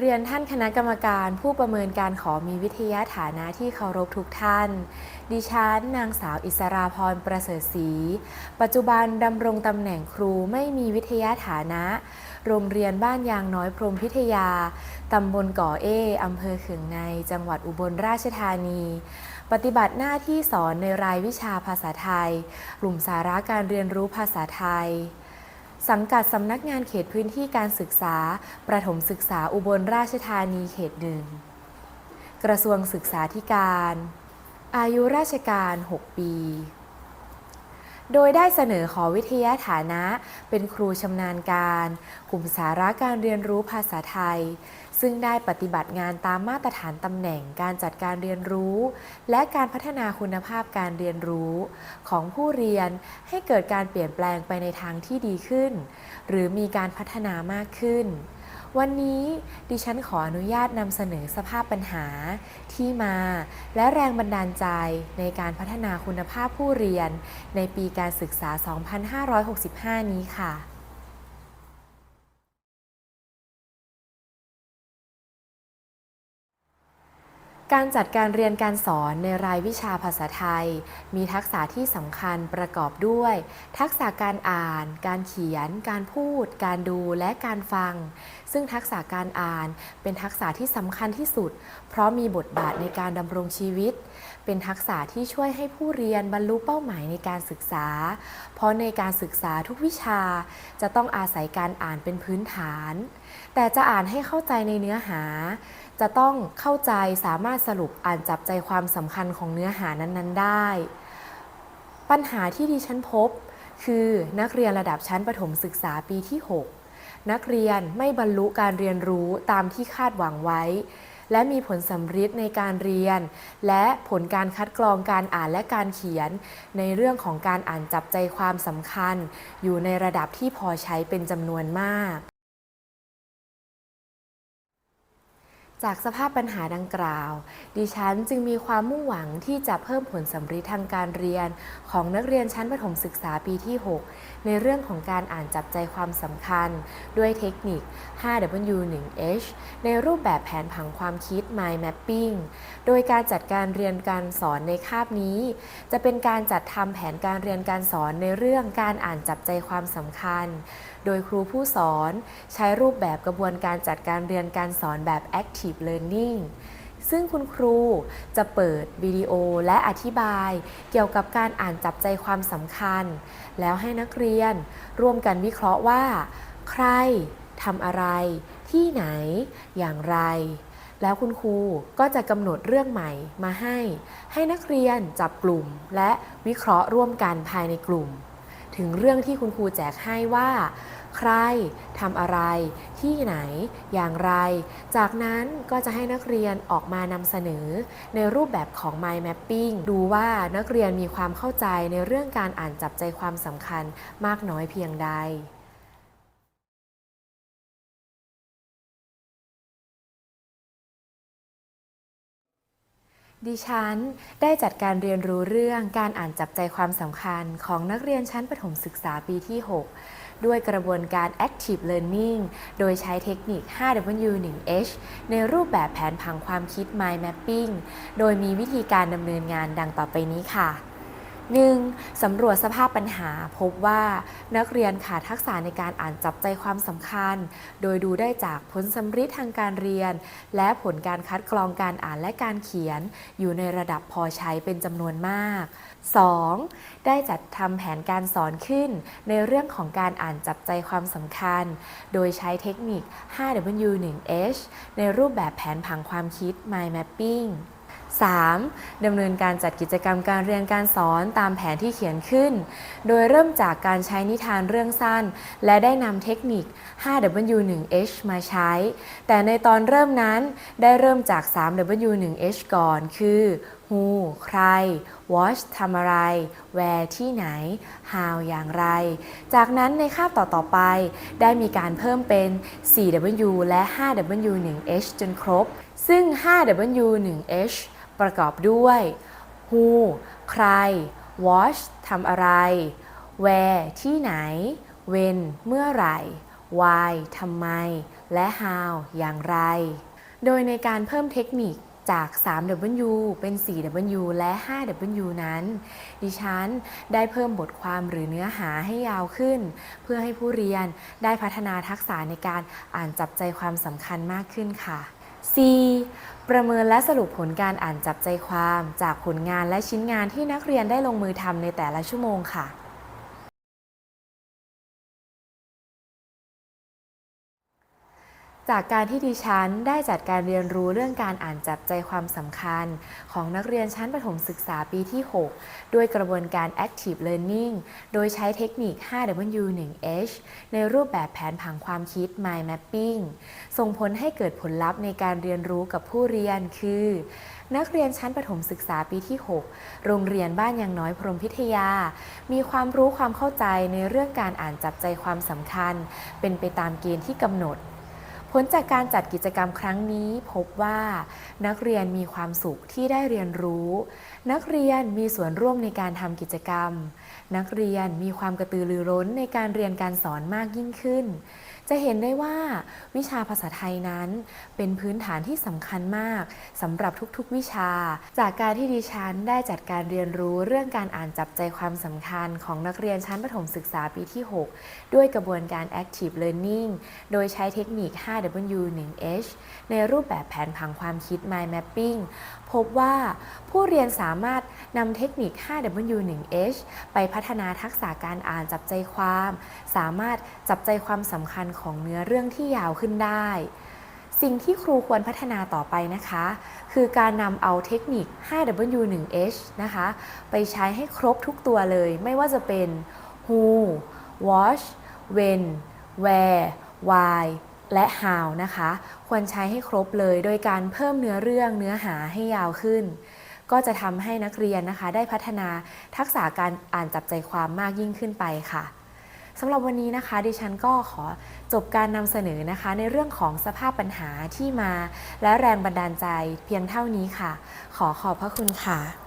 เรียนท่านคณะกรรมการผู้ประเมินการขอมีวิทยาฐานะที่เคารพทุกท่าน ดิฉันนางสาวอิสราพรประเสริฐศรี ปัจจุบันดำรงตำแหน่งครูไม่มีวิทยาฐานะ โรงเรียนบ้านยางน้อยพรมพิทยา ตำบลก่อเออำเภอเขืองใน จังหวัดอุบลราชธานี ปฏิบัติหน้าที่สอนในรายวิชาภาษาไทย กลุ่มสาระการเรียนรู้ภาษาไทย สังกัดสำนักงานเขตพื้นที่การศึกษา ประถมศึกษาอุบลราชธานีเขตหนึ่ง กระทรวงศึกษาธิการ อายุราชการ 6 ปี โดยได้เสนอขอวิทยาฐานะ เป็นครูชำนาญการ กลุ่มสาระการเรียนรู้ภาษาไทย ซึ่งได้ปฏิบัติงานตามมาตรฐานตำแหน่งการจัดการเรียนรู้ และการพัฒนาคุณภาพการเรียนรู้ ของผู้เรียนให้เกิดการเปลี่ยนแปลงไปในทางที่ดีขึ้น หรือมีการพัฒนามากขึ้น วันนี้ดิฉันขออนุญาตนำเสนอสภาพปัญหาที่มา และแรงบันดาลใจในการพัฒนาคุณภาพผู้เรียน ในปีการศึกษา 2565 นี้ค่ะ การจัดการเรียนการสอนในรายวิชาภาษาไทย มีทักษะที่สำคัญประกอบด้วย ทักษะการอ่าน การเขียน การพูด การดูและการฟัง ซึ่งทักษะการอ่านเป็นทักษะที่สำคัญที่สุด เพราะมีบทบาทในการดำรงชีวิต เป็นทักษะที่ช่วยให้ผู้เรียนบรรลุเป้าหมายในการศึกษา เพราะในการศึกษาทุกวิชา จะต้องอาศัยการอ่านเป็นพื้นฐาน แต่จะอ่านให้เข้าใจในเนื้อหา จะต้องเข้าใจสามารถสรุปอ่านจับใจความสำคัญของเนื้อหานั้น ๆ ได้ ปัญหาที่ดิฉันพบ คือนักเรียนระดับชั้นประถมศึกษาปีที่ 6 นักเรียนไม่บรรลุการเรียนรู้ตามที่คาดหวังไว้ และมีผลสำฤทธิ์ในการเรียน และผลการคัดกรองการอ่านและการเขียน ในเรื่องของการอ่านจับใจความสำคัญ อยู่ในระดับที่พอใช้เป็นจำนวนมาก จากสภาพปัญหาดังกล่าว ดิฉันจึงมีความมุ่งหวังที่จะเพิ่มผลสำฤทธิ์ทางการเรียน ของนักเรียนชั้นประถมศึกษาปีที่ 6 ในเรื่องของการอ่านจับใจความสำคัญ ด้วยเทคนิค 5W1H ในรูปแบบแผนผังความคิด Mind Mapping โดยการจัดการเรียนการสอนในคาบนี้ จะเป็นการจัดทำแผนการเรียนการสอนในเรื่องการอ่านจับใจความสำคัญ โดยครูผู้สอน ใช้รูปแบบกระบวนการจัดการเรียนการสอนแบบ Active Learning ซึ่งคุณครูจะเปิดวิดีโอและอธิบายเกี่ยวกับการอ่านจับใจความสำคัญ แล้วให้นักเรียนร่วมกันวิเคราะห์ว่า ใครทำอะไร ที่ไหน อย่างไร แล้วคุณครูก็จะกำหนดเรื่องใหม่มาให้ ให้นักเรียนจับกลุ่มและวิเคราะห์ร่วมกันภายในกลุ่ม ถึงเรื่องที่คุณครูแจกให้ว่า ใครทำอะไร ที่ไหน อย่างไร จากนั้นก็จะให้นักเรียนออกมานำเสนอ ในรูปแบบของ Mind Mapping ดูว่านักเรียนมีความเข้าใจในเรื่องการอ่านจับใจความสำคัญมากน้อยเพียงใด ดิฉันได้จัดการเรียนรู้เรื่องการอ่านจับใจความสำคัญของนักเรียนชั้นประถมศึกษาปีที่ 6 ด้วยกระบวนการ Active Learning โดยใช้เทคนิค 5W1H ในรูปแบบแผนผังความคิด Mind Mapping โดยมีวิธีการดำเนินงานดังต่อไปนี้ค่ะ 1. สำรวจสภาพปัญหา พบว่านักเรียนขาดทักษะในการอ่านจับใจความสำคัญ โดยดูได้จากผลสำฤทธิ์ทางการเรียน และผลการคัดกรองการอ่านและการเขียน อยู่ในระดับพอใช้เป็นจำนวนมาก 2. ได้จัดทำแผนการสอนขึ้น ในเรื่องของการอ่านจับใจความสำคัญ โดยใช้เทคนิค 5W1H ในรูปแบบแผนผังความคิด Mind 3. ดำเนินการจัดกิจกรรมการเรียนการสอนตามแผนที่เขียนขึ้น โดยเริ่มจากการใช้นิทานเรื่องสั้น และได้นำเทคนิค 5W1H มาใช้ แต่ในตอนเริ่มนั้นได้เริ่มจาก 3W1H ก่อน คือ who ใคร watch ทำอะไร where ที่ไหน how อย่างไร จากนั้นในคาบต่อ ๆ ไป ได้มีการเพิ่มเป็น 4W และ 5W1H จนครบ ซึ่ง 5W1H ประกอบด้วย who ใคร watch ทำอะไร where ที่ไหน when เมื่อไหร่ why ทำไม และ how อย่างไร โดยในการเพิ่มเทคนิคจาก 3W เป็น 4W และ 5W นั้น ดิฉันได้เพิ่มบทความหรือเนื้อหาให้ยาวขึ้น เพื่อให้ผู้เรียนได้พัฒนาทักษะในการอ่านจับใจความสำคัญมากขึ้นค่ะ C ประเมินและสรุปผลการอ่านจับใจความ จากผลงานและชิ้นงานที่นักเรียนได้ลงมือทำในแต่ละชั่วโมงค่ะ จากการที่ดิฉันได้จัดการเรียนรู้เรื่องการอ่านจับใจความสำคัญ ของนักเรียนชั้นประถมศึกษาปีที่ 6 ด้วยกระบวนการ Active Learning โดยใช้เทคนิค 5W1H ในรูปแบบแผนผังความคิด Mind Mapping ส่งผลให้เกิดผลลัพธ์ในการเรียนรู้กับผู้เรียนคือ นักเรียนชั้นประถมศึกษาปีที่ 6 โรงเรียนบ้านยังน้อยพรมพิทยา มีความรู้ความเข้าใจในเรื่องการอ่านจับใจความสำคัญ เป็นไปตามเกณฑ์ที่กำหนด ลจากการจัดกิจกรรมครั้งนี้พบว่านักเรียนมีความสุขที่ได้เรียนรู้ นักเรียนมีส่วนร่วมในการทำกิจกรรม นักเรียนมีความกระตือรือร้นในการเรียนการสอนมากยิ่งขึ้น จะเห็นได้ว่าวิชาภาษาไทยนั้น เป็นพื้นฐานที่สำคัญมากสำหรับทุกๆวิชา จากการที่ดิฉันได้จัดการเรียนรู้เรื่องการอ่านจับใจความสำคัญของนักเรียนชั้นประถมศึกษาปีที่ 6 ด้วยกระบวนการ Active Learning โดยใช้เทคนิค 5W1H ในรูปแบบแผนผังความคิด Mind Mapping พบว่าผู้เรียนสามารถนำเทคนิค 5W1H ไปพัฒนาทักษะการอ่านจับใจความ สามารถจับใจความสำคัญของเนื้อเรื่องที่ยาวขึ้นได้ สิ่งที่ครูควรพัฒนาต่อไปนะคะ คือการนำเอาเทคนิค 5W1H นะคะ ไปใช้ให้ครบทุกตัวเลย ไม่ว่าจะเป็น who watch when where why และ how นะคะ ควรใช้ให้ครบเลย โดยการเพิ่มเนื้อเรื่องเนื้อหาให้ยาวขึ้น ก็จะทำให้นักเรียนนะคะ ได้พัฒนาทักษะการอ่านจับใจความมากยิ่งขึ้นไปค่ะสำหรับวันนี้นะคะ ดิฉันก็ขอจบการนำเสนอนะคะ ในเรื่องของสภาพปัญหาที่มา และแรงบันดาลใจเพียงเท่านี้ค่ะ ขอขอบพระคุณค่ะ